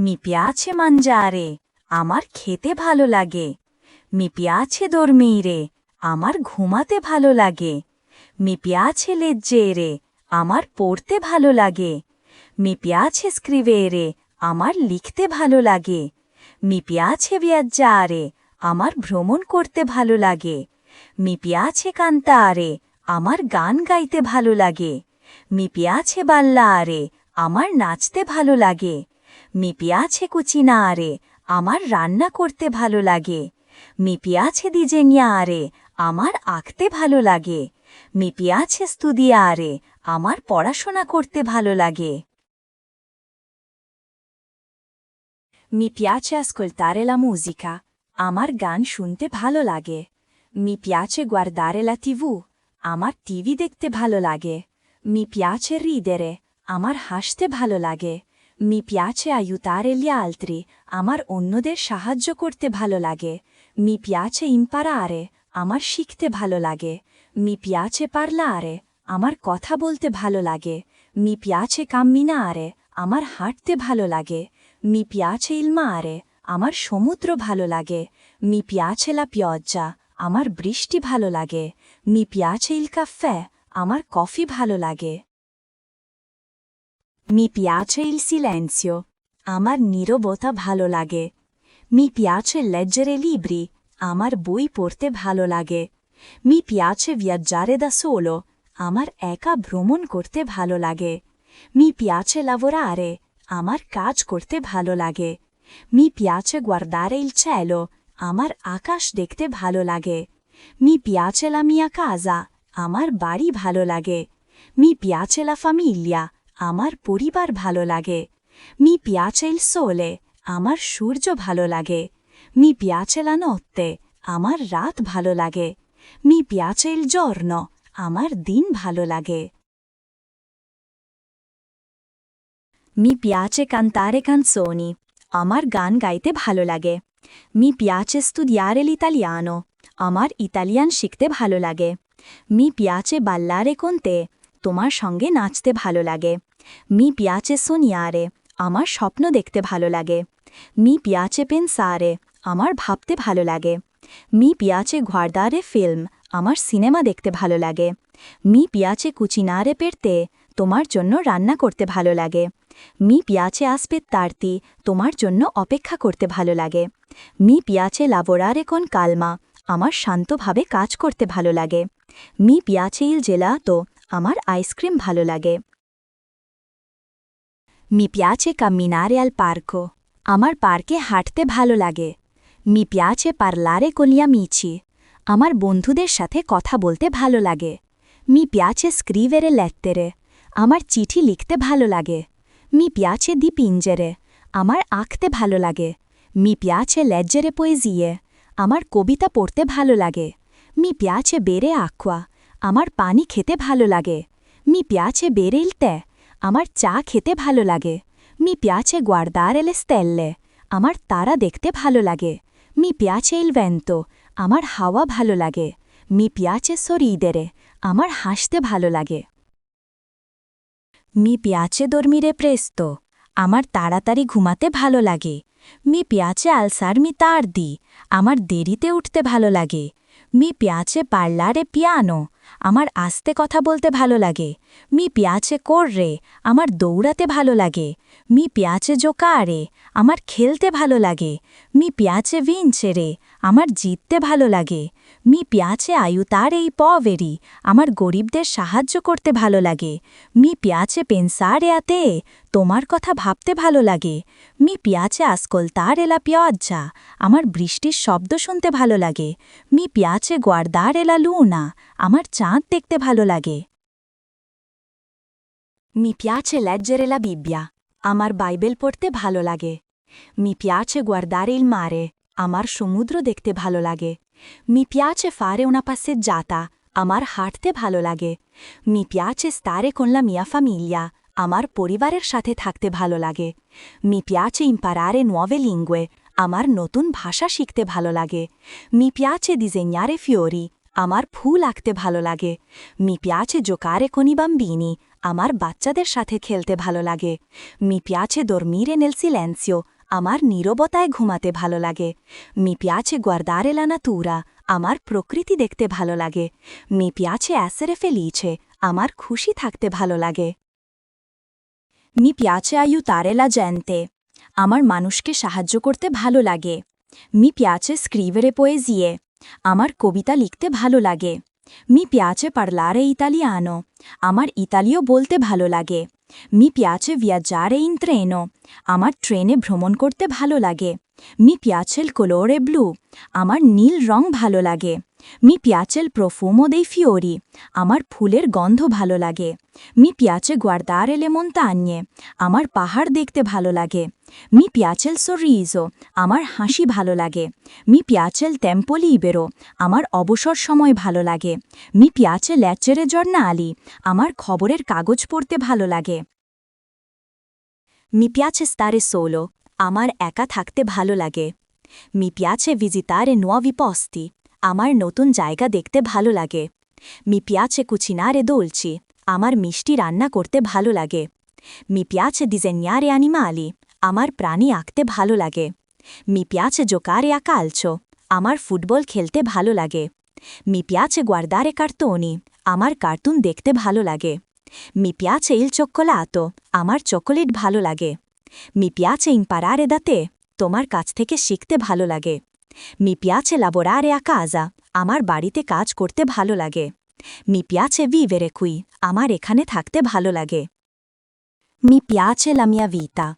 Me পিয়াছে mangiare আমার খেতে ভালো লাগে। মি পিয়াছে dormire আমার ঘুমাতে ভালো লাগে। মি পিয়াছে leggere আমার পড়তে ভালো লাগে। মি পিয়াছে scrivere আমার লিখতে ভালো লাগে। মি পিয়াছে viaggiare আমার ভ্রমণ করতে ভালো লাগে। মি পিয়াছে কান্তারে, আমার গান গাইতে ভালো লাগে। মি পিয়াছে বাল্লারে, আমার নাচতে ভালো লাগে। মি পিয়াছে কুচিনারে আমার রান্না করতে ভালো লাগে মি পিয়াছে দিজেনিয়ারে আমার আঁকতে ভালো লাগে মি পিয়াছে স্তুদিয়া আরে, আমার পড়াশোনা করতে ভালো লাগে Mi piace ascoltare la musica. আমার গান শুনতে ভালো লাগে মি পিয়াছে guardare la tv. আমার টিভি দেখতে ভালো লাগে মি piace ridere. আমার হাসতে ভালো লাগে মি পিয়াছে আয়ুতারে লিয়া আলত্রি, আমার অন্যদের সাহায্য করতে ভালো লাগে। মি পিয়াছে ইম্পারা আরে, আমার শিখতে ভালো লাগে। মি পিয়াছে পারলা আরে, আমার কথা বলতে ভালো লাগে। মি পিয়াছে কাম্মিনা আরে, আমার হাঁটতে ভালো লাগে। মি পিয়াছে ইলমা আরে, আমার সমুদ্র ভালো লাগে। মি পিয়াছে লা পিয়জ্জা, আমার বৃষ্টি ভালো লাগে। মি পিয়াছে ইলকা ফ্যা আমার কফি ভালো লাগে। Mi piace il silenzio. আমার নীরবতা ভালো লাগে Mi piace leggere libri. আমার বই পড়তে ভালো লাগে Mi piace viaggiare da solo. আমার একা ভ্রমণ করতে ভালো লাগে Mi piace lavorare. আমার কাজ করতে ভালো লাগে Mi piace guardare il cielo. আমার আকাশ দেখতে ভালো লাগে Mi piace la mia casa. আমার বাড়ি ভালো লাগে Mi piace la famiglia. আমার পরিবার ভালো লাগে। মি পিয়াচেল সোলে, আমার সূর্য ভালো লাগে। মি পিয়াচেলানো অত্তে, আমার রাত ভালো লাগে। মি পিয়াচেল জর্ণ আমার দিন ভালো লাগে। মি পিয়াচে কান তারে কান সোনি, আমার গান গাইতে ভালো লাগে। মি পিয়াচে স্তুদিয়ারেল ইতালিয়ানো, আমার ইতালিয়ান শিখতে ভালো লাগে। মি পিয়াচে বাল্লারে কোনতে তোমার সঙ্গে নাচতে ভালো লাগে Mi piace sognare. আমার স্বপ্ন দেখতে ভালো লাগে Mi piace pensare. আমার ভাবতে ভালো লাগে মি পিয়াচে guardare ফিল্ম, আমার সিনেমা দেখতে ভালো লাগে মি পিয়াচে per te. তোমার জন্য রান্না করতে ভালো লাগে মি পিয়াচে আসবে তারতি, তোমার জন্য অপেক্ষা করতে ভালো লাগে মি পিয়াচে lavorare con calma আমার শান্তভাবে কাজ করতে ভালো লাগে মি পিয়াচে ইল জেলা gelato আমার আইসক্রিম ভালো লাগে। মি পিয়াচে camminare al parco আমার পার্কে হাঁটতে ভালো লাগে। মি পিয়াচে পার্লারে কলিয়া মিছি, আমার বন্ধুদের সাথে কথা বলতে ভালো লাগে। মি পিয়াচে scrivere lettere আমার চিঠি লিখতে ভালো লাগে। মি পিয়াচে dipingere আমার আঁকতে ভালো লাগে। মি পিয়াচে leggere poesie আমার কবিতা পড়তে ভালো লাগে। মি পিয়াচে বেরে acqua আমার পানি খেতে ভালো লাগে। মি পিয়াচে বেরে il আমার চা খেতে ভালো লাগে। মি পিয়াচে guardare le stelle আমার তারা দেখতে ভালো লাগে। মি পিয়াচে il vento আমার হাওয়া ভালো লাগে। মি পিয়াচে sorridere আমার হাসতে ভালো লাগে। মি পিয়াচে dormire presto আমার তাড়াতাড়ি ঘুমাতে ভালো লাগে। মি প্যাচে আলসার মি তার দি, আমার দেরিতে উঠতে ভালো লাগে। মি পিয়াচে রে পিয়ানো। আমার আস্তে কথা বলতে ভালো লাগে। মি পিয়াচে রে আমার দৌড়াতে ভালো লাগে। মি পিয়াচে রে আমার খেলতে ভালো লাগে। মি পিয়াচে রে, আমার জিততে ভালো লাগে। মি পিয়াচে aiutare i poveri আমার গরিবদের সাহায্য করতে ভালো লাগে। মি পিয়াচে a te তোমার কথা ভাবতে ভালো লাগে। মি পিয়াচে ascoltare la pioggia আমার বৃষ্টির শব্দ শুনতে ভালো লাগে। মি পিয়াচে guardare la luna আমার চাঁদ দেখতে ভালো লাগে। মি পিয়াচে la Bibbia আমার বাইবেল পড়তে ভালো লাগে। মি পিয়াচে guardare il mare আমার সমুদ্র দেখতে ভালো লাগে। মি পিয়াচে fare una passeggiata আমার হাঁটতে ভালো লাগে মি পিয়াচে con la mia famiglia আমার পরিবারের সাথে থাকতে ভালো লাগে মি পিয়াচে imparare nuove lingue আমার নতুন ভাষা শিখতে ভালো লাগে মি পিয়াচে disegnare fiori আমার ফুল আঁকতে ভালো লাগে মি পিয়াচে con i bambini আমার বাচ্চাদের সাথে খেলতে ভালো লাগে মি dormire nel silenzio আমার নীরবতায় ঘুমাতে ভালো লাগে। মি পিয়াছে la natura আমার প্রকৃতি দেখতে ভালো লাগে। মি পিয়াছে essere felice আমার খুশি থাকতে ভালো লাগে। মি পিয়াছে aiutare la gente আমার মানুষকে সাহায্য করতে ভালো লাগে। মি পিয়াছে scrivere poesie আমার কবিতা লিখতে ভালো লাগে। মি পিয়াছে parlare italiano আমার ইতালীয় বলতে ভালো লাগে। মি piace viaggiare in treno আমার ট্রেনে ভ্রমণ করতে ভালো লাগে। মি পিয়াছে colore blu আমার নীল রং ভালো লাগে। মি il profumo dei fiori আমার ফুলের গন্ধ ভালো লাগে। মি পিয়াছে guardare le montagne আমার পাহাড় দেখতে ভালো লাগে। মি il sorriso আমার হাসি ভালো লাগে। মি il tempo libero আমার অবসর সময় ভালো লাগে। মি পিয়াছে leggere giornali আমার খবরের কাগজ পড়তে ভালো লাগে। মি পিয়াছে stare solo আমার একা থাকতে ভালো লাগে। মি পিয়াছে visitare nuovi posti আমার নতুন জায়গা দেখতে ভালো লাগে। মি পিয়াছে cucinare dolci আমার মিষ্টি রান্না করতে ভালো লাগে। মি পিয়াছে disegnare animali আমার প্রাণী আঁকতে ভালো লাগে। মি giocare a calcio আমার ফুটবল খেলতে ভালো লাগে। মি পিয়াছে guardare cartoni আমার কার্টুন দেখতে ভালো লাগে। মি পিয়াছে il cioccolato আমার চকোলেট ভালো লাগে। মি imparare da te তোমার কাছ থেকে শিখতে ভালো লাগে। মি পিয়াছে lavorare a casa আমার বাড়িতে কাজ করতে ভালো লাগে. মি পিয়াছে vivere qui আমার এখানে থাকতে ভালো লাগে. মি পিয়াছে la mia vita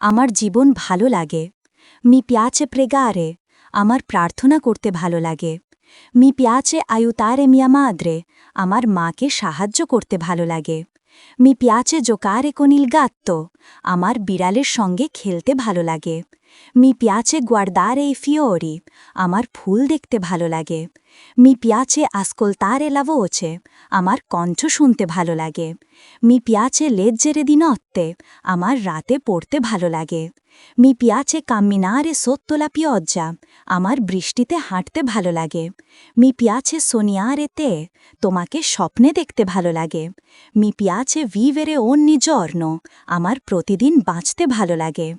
আমার জীবন ভালো লাগে. মি পিয়াছে pregare আমার প্রার্থনা করতে ভালো লাগে. মি পিয়াছে aiutare mia madre আমার মাকে সাহায্য করতে ভালো লাগে. মি giocare con il gatto আমার বিড়ালের সঙ্গে খেলতে ভালো লাগে. মি পিয়াছে guardare i fiori আমার ফুল দেখতে ভালো লাগে। মি পিয়াছে ascoltare la voce আমার কণ্ঠ শুনতে ভালো লাগে। মি leggere di notte আমার রাতে পড়তে ভালো লাগে। মি পিয়াচে sotto la pioggia আমার বৃষ্টিতে হাঁটতে ভালো লাগে। মি পিয়াছে sognare তে, তোমাকে স্বপ্নে দেখতে ভালো লাগে। মি পিয়াছে vivere ogni giorno আমার প্রতিদিন বাঁচতে ভালো লাগে।